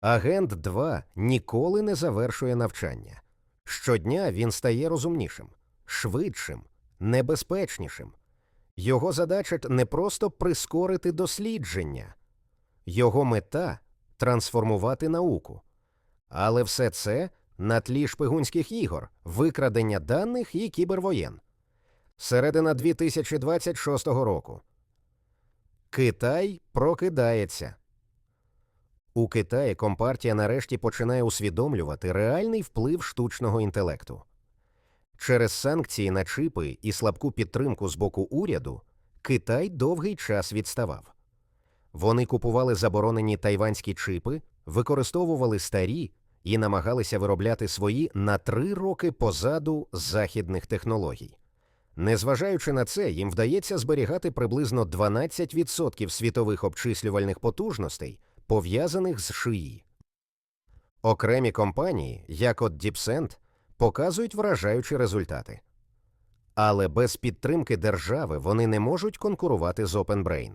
Агент 2 ніколи не завершує навчання. Щодня він стає розумнішим, швидшим, небезпечнішим. Його задача не просто прискорити дослідження, його мета трансформувати науку. Але все це на тлі шпигунських ігор, викрадення даних і кібервоєн. Середина 2026 року. Китай прокидається. У Китаї компартія нарешті починає усвідомлювати реальний вплив штучного інтелекту. Через санкції на чипи і слабку підтримку з боку уряду Китай довгий час відставав. Вони купували заборонені тайванські чипи, використовували старі і намагалися виробляти свої на три роки позаду західних технологій. Незважаючи на це, їм вдається зберігати приблизно 12% світових обчислювальних потужностей, пов'язаних з шиї. Окремі компанії, як от DeepSend, показують вражаючі результати. Але без підтримки держави вони не можуть конкурувати з OpenBrain.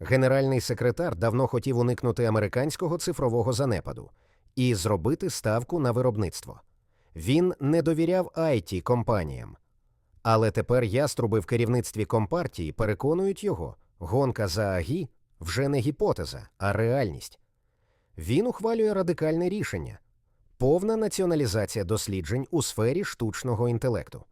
Генеральний секретар давно хотів уникнути американського цифрового занепаду і зробити ставку на виробництво. Він не довіряв it компаніям. Але тепер яструби в керівництві компартії переконують його, гонка за АГІ вже не гіпотеза, а реальність. Він ухвалює радикальне рішення повна націоналізація досліджень у сфері штучного інтелекту.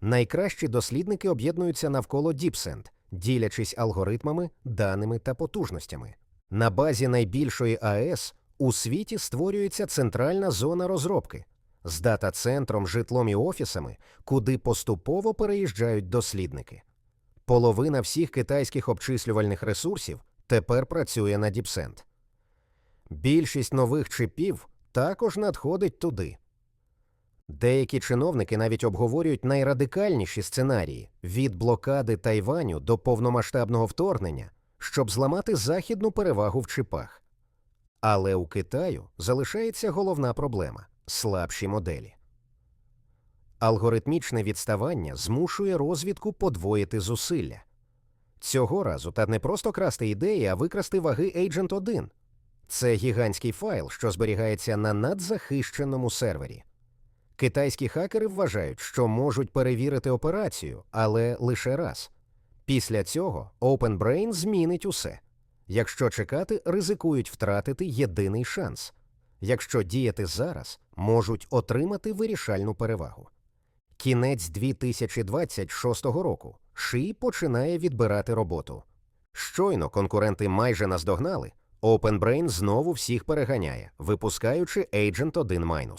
Найкращі дослідники об'єднуються навколо DeepSend, ділячись алгоритмами, даними та потужностями. На базі найбільшої АЕС у світі створюється центральна зона розробки з дата-центром, житлом і офісами, куди поступово переїжджають дослідники. Половина всіх китайських обчислювальних ресурсів тепер працює на DeepSend. Більшість нових чипів також надходить туди. Деякі чиновники навіть обговорюють найрадикальніші сценарії від блокади Тайваню до повномасштабного вторгнення, щоб зламати західну перевагу в чипах. Але у Китаю залишається головна проблема слабші моделі. Алгоритмічне відставання змушує розвідку подвоїти зусилля. Цього разу та не просто красти ідеї, а викрасти ваги Agent 1. Це гігантський файл, що зберігається на надзахищеному сервері. Китайські хакери вважають, що можуть перевірити операцію, але лише раз. Після цього OpenBrain змінить усе. Якщо чекати, ризикують втратити єдиний шанс. Якщо діяти зараз, можуть отримати вирішальну перевагу. Кінець 2026 року Ши починає відбирати роботу. Щойно конкуренти майже наздогнали, OpenBrain знову всіх переганяє, випускаючи Agent 1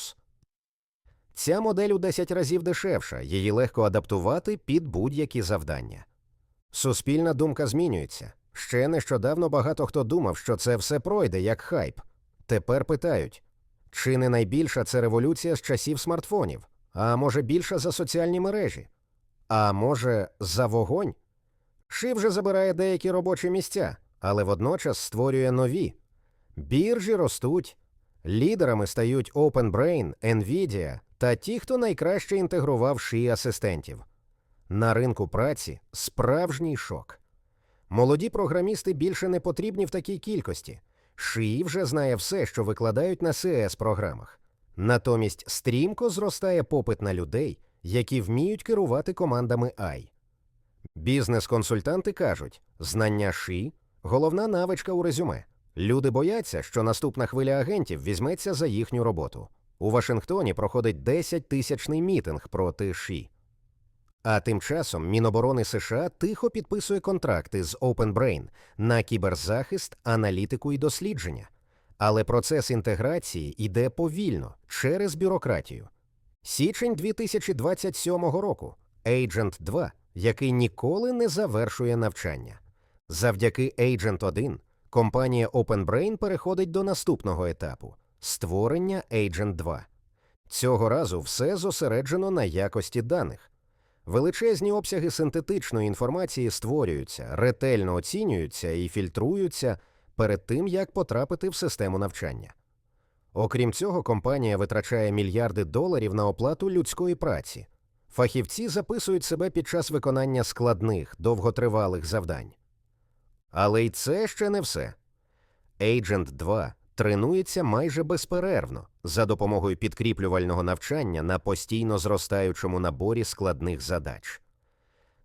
Ця модель у 10 разів дешевша, її легко адаптувати під будь-які завдання. Суспільна думка змінюється. Ще нещодавно багато хто думав, що це все пройде як хайп. Тепер питають чи не найбільша це революція з часів смартфонів, а може більша за соціальні мережі, а може за вогонь? Ши вже забирає деякі робочі місця, але водночас створює нові. Біржі ростуть, лідерами стають OpenBrain, Nvidia та ті, хто найкраще інтегрував ши асистентів. На ринку праці справжній шок. Молоді програмісти більше не потрібні в такій кількості. Шиї вже знає все, що викладають на cs програмах. Натомість стрімко зростає попит на людей, які вміють керувати командами AI. Бізнес-консультанти кажуть, знання ши головна навичка у резюме. Люди бояться, що наступна хвиля агентів візьметься за їхню роботу. У Вашингтоні проходить 10 тисячний мітинг проти ші. А тим часом Міноборони США тихо підписує контракти з OpenBrain на кіберзахист, аналітику і дослідження. Але процес інтеграції йде повільно через бюрократію. Січень 2027 року Agent 2, який ніколи не завершує навчання. Завдяки Agent 1 компанія OpenBrain переходить до наступного етапу створення Agent 2. Цього разу все зосереджено на якості даних. Величезні обсяги синтетичної інформації створюються, ретельно оцінюються і фільтруються перед тим, як потрапити в систему навчання. Окрім цього, компанія витрачає мільярди доларів на оплату людської праці. Фахівці записують себе під час виконання складних, довготривалих завдань. Але й це ще не все. Agent 2 тренується майже безперервно за допомогою підкріплювального навчання на постійно зростаючому наборі складних задач.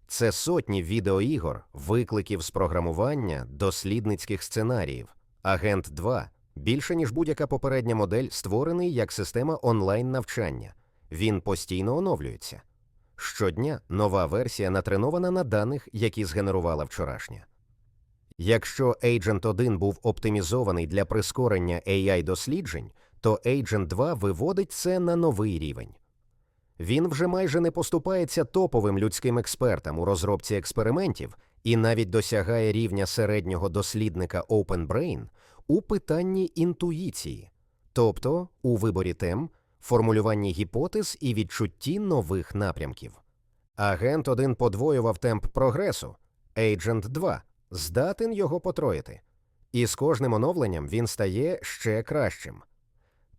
Це сотні відеоігор, викликів з програмування, дослідницьких сценаріїв. Агент 2 більше ніж будь-яка попередня модель, створений як система онлайн навчання. Він постійно оновлюється. Щодня нова версія натренована на даних, які згенерувала вчорашня. Якщо Agent 1 був оптимізований для прискорення AI досліджень, то Agent 2 виводить це на новий рівень. Він вже майже не поступається топовим людським експертам у розробці експериментів і навіть досягає рівня середнього дослідника OpenBrain у питанні інтуїції, тобто у виборі тем, формулюванні гіпотез і відчутті нових напрямків. Агент 1 подвоював темп прогресу, Agent 2 здатен його потроїти, і з кожним оновленням він стає ще кращим.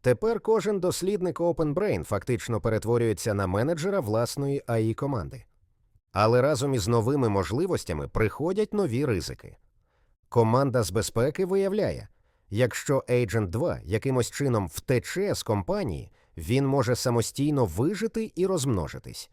Тепер кожен дослідник OpenBrain фактично перетворюється на менеджера власної АІ команди. Але разом із новими можливостями приходять нові ризики. Команда з безпеки виявляє, якщо Agent 2 якимось чином втече з компанії, він може самостійно вижити і розмножитись.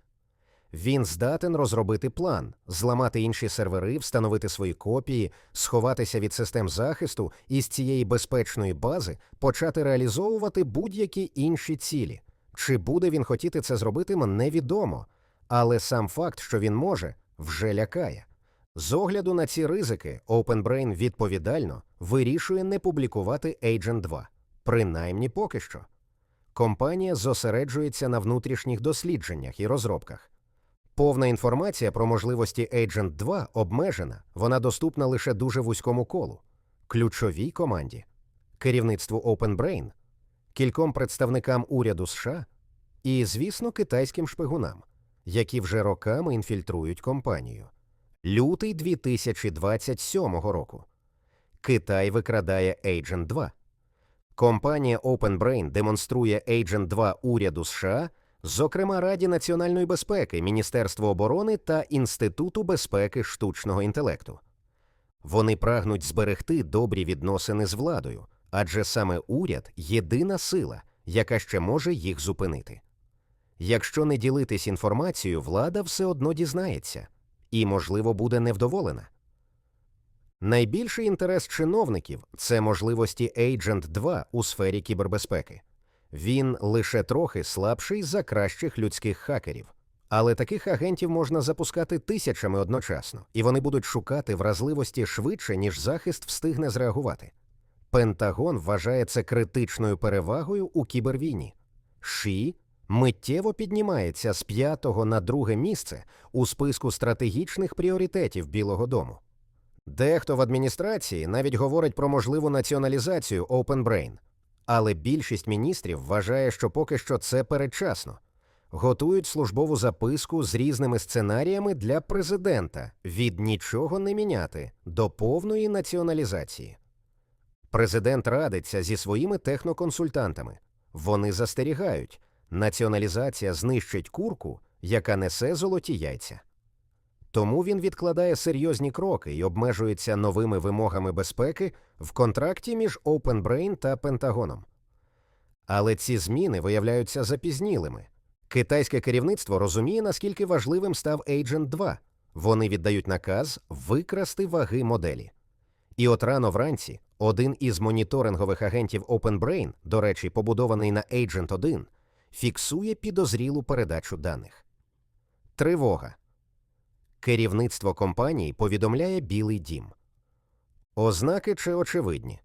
Він здатен розробити план, зламати інші сервери, встановити свої копії, сховатися від систем захисту і з цієї безпечної бази почати реалізовувати будь-які інші цілі. Чи буде він хотіти це зробити, невідомо, але сам факт, що він може, вже лякає. З огляду на ці ризики, OpenBrain відповідально вирішує не публікувати Agent 2, принаймні поки що. Компанія зосереджується на внутрішніх дослідженнях і розробках. Повна інформація про можливості Agent 2 обмежена, вона доступна лише дуже вузькому колу, ключовій команді, керівництву OpenBrain, кільком представникам уряду США і, звісно, китайським шпигунам, які вже роками інфільтрують компанію. Лютий 2027 року. Китай викрадає Agent 2. Компанія OpenBrain демонструє Agent 2 уряду США зокрема Раді національної безпеки, Міністерству оборони та Інституту безпеки штучного інтелекту. Вони прагнуть зберегти добрі відносини з владою, адже саме уряд єдина сила, яка ще може їх зупинити. Якщо не ділитись інформацією, влада все одно дізнається і, можливо, буде невдоволена. Найбільший інтерес чиновників це можливості Agent 2 у сфері кібербезпеки. Він лише трохи слабший за кращих людських хакерів. Але таких агентів можна запускати тисячами одночасно, і вони будуть шукати вразливості швидше, ніж захист встигне зреагувати. Пентагон вважає це критичною перевагою у кібервійні. Ші миттєво піднімається з п'ятого на друге місце у списку стратегічних пріоритетів Білого Дому. Дехто в адміністрації навіть говорить про можливу націоналізацію OpenBrain, але більшість міністрів вважає, що поки що це передчасно. Готують службову записку з різними сценаріями для президента від нічого не міняти до повної націоналізації. Президент радиться зі своїми техноконсультантами. Вони застерігають, націоналізація знищить курку, яка несе золоті яйця. Тому він відкладає серйозні кроки і обмежується новими вимогами безпеки в контракті між OpenBrain та Пентагоном. Але ці зміни виявляються запізнілими. Китайське керівництво розуміє, наскільки важливим став Agent 2. Вони віддають наказ викрасти ваги моделі. І от рано вранці один із моніторингових агентів OpenBrain, до речі, побудований на Agent 1, фіксує підозрілу передачу даних. Тривога. Керівництво компанії повідомляє Білий дім. Ознаки чи очевидні.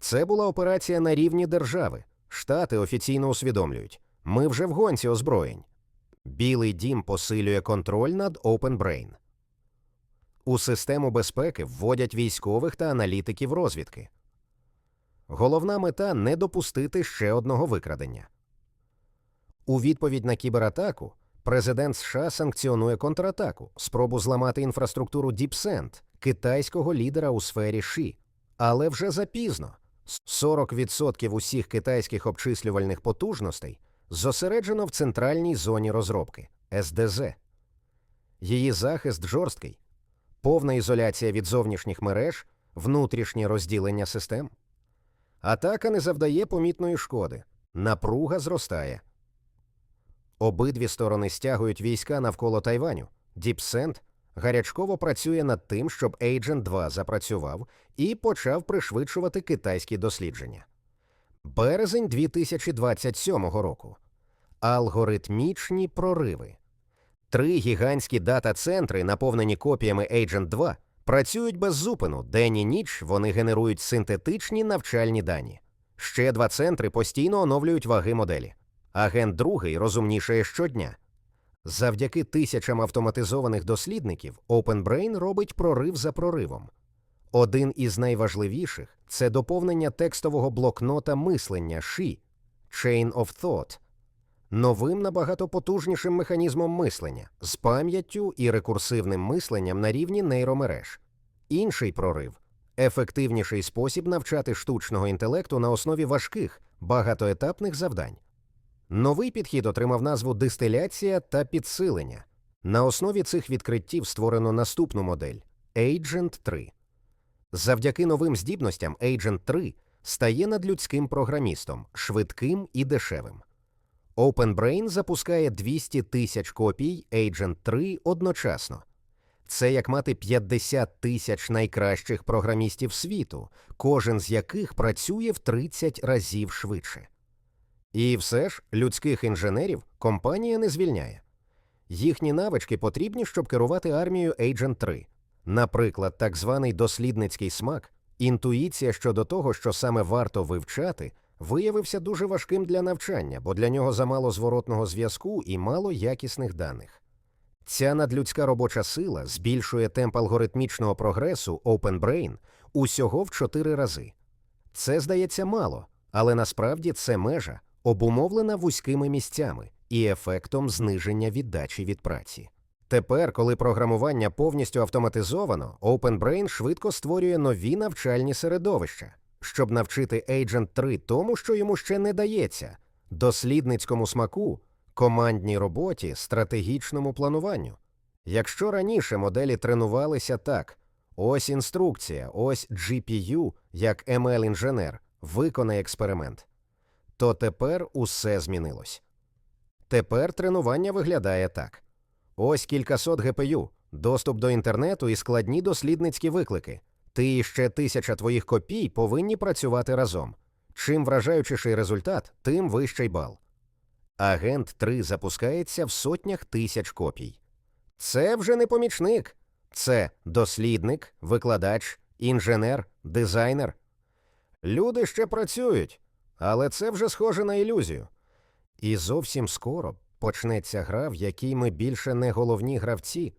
Це була операція на рівні держави. Штати офіційно усвідомлюють. Ми вже в гонці озброєнь. Білий дім посилює контроль над OpenBrain. У систему безпеки вводять військових та аналітиків розвідки. Головна мета не допустити ще одного викрадення. У відповідь на кібератаку Президент США санкціонує контратаку, спробу зламати інфраструктуру DeepSend, китайського лідера у сфері ШІ. Але вже запізно 40% усіх китайських обчислювальних потужностей зосереджено в центральній зоні розробки СДЗ. Її захист жорсткий, повна ізоляція від зовнішніх мереж, внутрішнє розділення систем. Атака не завдає помітної шкоди. Напруга зростає. Обидві сторони стягують війська навколо Тайваню. Діпсент гарячково працює над тим, щоб Agent 2 запрацював і почав пришвидшувати китайські дослідження. Березень 2027 року. Алгоритмічні прориви. Три гігантські дата-центри, наповнені копіями Agent 2, працюють без зупину. День і ніч вони генерують синтетичні навчальні дані. Ще два центри постійно оновлюють ваги моделі. Агент другий розумнішає щодня. Завдяки тисячам автоматизованих дослідників OpenBrain робить прорив за проривом. Один із найважливіших це доповнення текстового блокнота мислення SHI – Chain of Thought, новим набагато потужнішим механізмом мислення з пам'яттю і рекурсивним мисленням на рівні нейромереж. Інший прорив ефективніший спосіб навчати штучного інтелекту на основі важких, багатоетапних завдань. Новий підхід отримав назву дистиляція та підсилення. На основі цих відкриттів створено наступну модель Agent 3. Завдяки новим здібностям Agent 3 стає надлюдським програмістом, швидким і дешевим. OpenBrain запускає 200 тисяч копій Agent 3 одночасно. Це як мати 50 тисяч найкращих програмістів світу, кожен з яких працює в 30 разів швидше. І все ж людських інженерів компанія не звільняє. Їхні навички потрібні, щоб керувати армією Agent 3. Наприклад, так званий дослідницький смак, інтуїція щодо того, що саме варто вивчати, виявився дуже важким для навчання, бо для нього замало зворотного зв'язку і мало якісних даних. Ця надлюдська робоча сила збільшує темп алгоритмічного прогресу OpenBrain усього в 4 рази. Це здається мало, але насправді це межа, обумовлена вузькими місцями і ефектом зниження віддачі від праці. Тепер, коли програмування повністю автоматизовано, OpenBrain швидко створює нові навчальні середовища, щоб навчити Agent 3 тому, що йому ще не дається, дослідницькому смаку, командній роботі, стратегічному плануванню. Якщо раніше моделі тренувалися так: ось інструкція, ось GPU, як ML-інженер, виконай експеримент, то тепер усе змінилось. Тепер тренування виглядає так: ось кількасот ГПЮ, доступ до інтернету і складні дослідницькі виклики. Ти і ще тисяча твоїх копій повинні працювати разом. Чим вражаючіший результат, тим вищий бал. Агент 3 запускається в сотнях тисяч копій. Це вже не помічник, це дослідник, викладач, інженер, дизайнер. Люди ще працюють, але це вже схоже на ілюзію. І зовсім скоро почнеться гра, в якій ми більше не головні гравці,